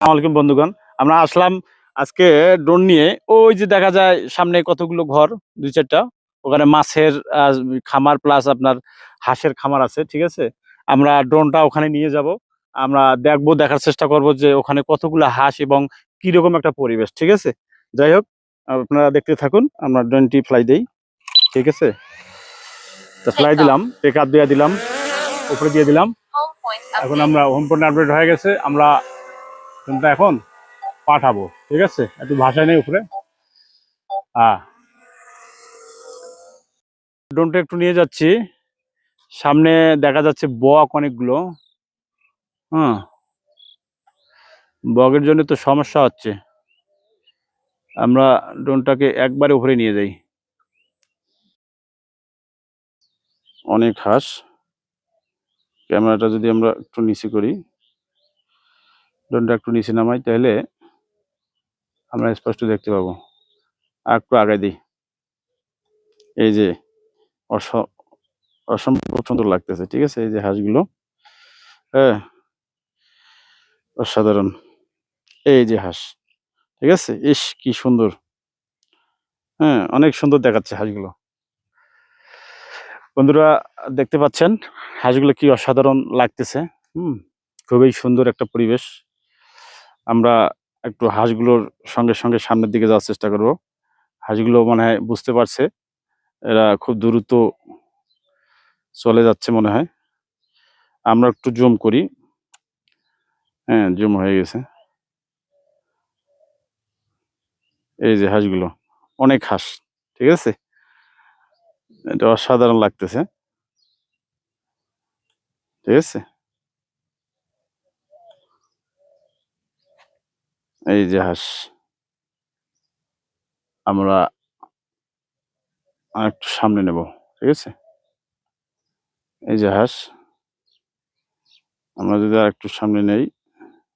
আসসালামাইকুম বন্ধুগণ। আমরা আসলাম আজকে ড্রোন নিয়ে। ওই যে দেখা যায় সামনে কতগুলো ঘর দুই চারটা। ওখানে মাছের খামার প্লাস আপনার হাঁসের খামার আছে ঠিক আছে? আমরা ড্রোনটা ওখানে নিয়ে যাব। আমরা দেখব দেখার চেষ্টা করব যে ওখানে কতগুলো হাঁস এবং কীরকম একটা পরিবেশ ঠিক আছে? যাই হোক আপনারা দেখতে থাকুন। আমরা ড্রোনটি ফ্লাই দেই ঠিক আছে? তো ফ্লাই দিলাম টেক আপ দিয়ে দিলাম উপরে দিয়ে দিলাম। এখন আমরা হোম পয়েন্ট আপডেট হয়ে গেছে। আমরা ফোনটা এখন পাঠাবো, ঠিক আছে? একটু ভাষায় নেই উপরে। হ্যাঁ ড্রোনটা একটু নিয়ে যাচ্ছি। সামনে দেখা যাচ্ছে বক অনেকগুলো। হ্যাঁ বকের জন্য তো সমস্যা হচ্ছে। আমরা ড্রোনটাকে একবারে উপরে নিয়ে যাই। অনেক হাঁস। ক্যামেরাটা যদি আমরা একটু নিচে করি। ড্রোনটা একটু নিচে নামাই তাহলে আমরা স্পষ্ট দেখতে পাবো। আর একটু আগায় দিই। এই যে অস- অসম্ভব সুন্দর লাগতেছে, ঠিক আছে? এই যে হাঁসগুলো। হ্যাঁ। অসাধারণ। এই যে হাঁস, ঠিক আছে? ইস, কি সুন্দর। হ্যাঁ অনেক সুন্দর দেখাচ্ছে হাঁসগুলো। বন্ধুরা, দেখতে পাচ্ছেন? হাঁসগুলো কি অসাধারণ লাগতেছে। হুম, খুবই সুন্দর একটা পরিবেশ। আমরা একটু হাঁসগুলোর সঙ্গে সঙ্গে সামনের দিকে যাওয়ার চেষ্টা করব। হাঁসগুলো মনে হয় বুঝতে পারছে, এরা খুব দ্রুত চলে যাচ্ছে মনে হয়। আমরা একটু জুম করি। হ্যাঁ জুম হয়ে গেছে। এই যে হাঁসগুলো, অনেক হাঁস, ঠিক আছে? এটা অসাধারণ লাগতেছে। ঠিক আছে? এই যে আমরা আরেকটু সামনে নেব, ঠিক আছে? এই যে আমরা যদি আর একটু সামনে নেই,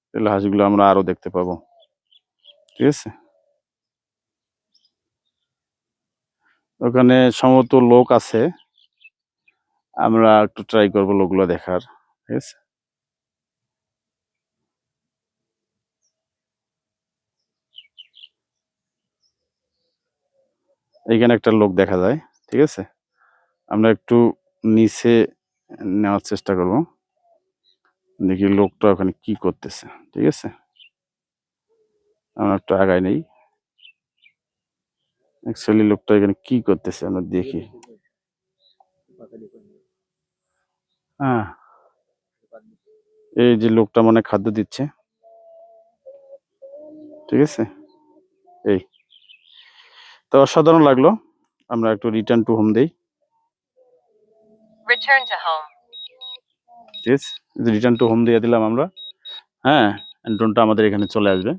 তাহলে হাঁসগুলো আমরা আরও দেখতে পাবো, ঠিক আছে? ওখানে সম্ভবত লোক আছে। আমরা একটু ট্রাই করব লোকগুলো দেখার, ঠিক আছে? এইখানে একটা লোক দেখা যায়, ঠিক আছে? আমরা একটু নিচে নেওয়ার চেষ্টা করব। দেখি লোকটা ওখানে কি করতেছে, ঠিক আছে? আমরা একটু আগায় নেই। অ্যাকচুয়ালি লোকটা এখানে কি করতেছে আমরা দেখি। হ্যাঁ। এই যে লোকটা মানে খাদ্য দিচ্ছে। ঠিক আছে? এই। তো অসাধারণ লাগল। আমরা একটু রিটার্ন টু হোম দেই। Return to home return to home দিয়ে দিলাম আমরা। হ্যাঁ ড্রোনটা আমাদের এখানে চলে আসবে।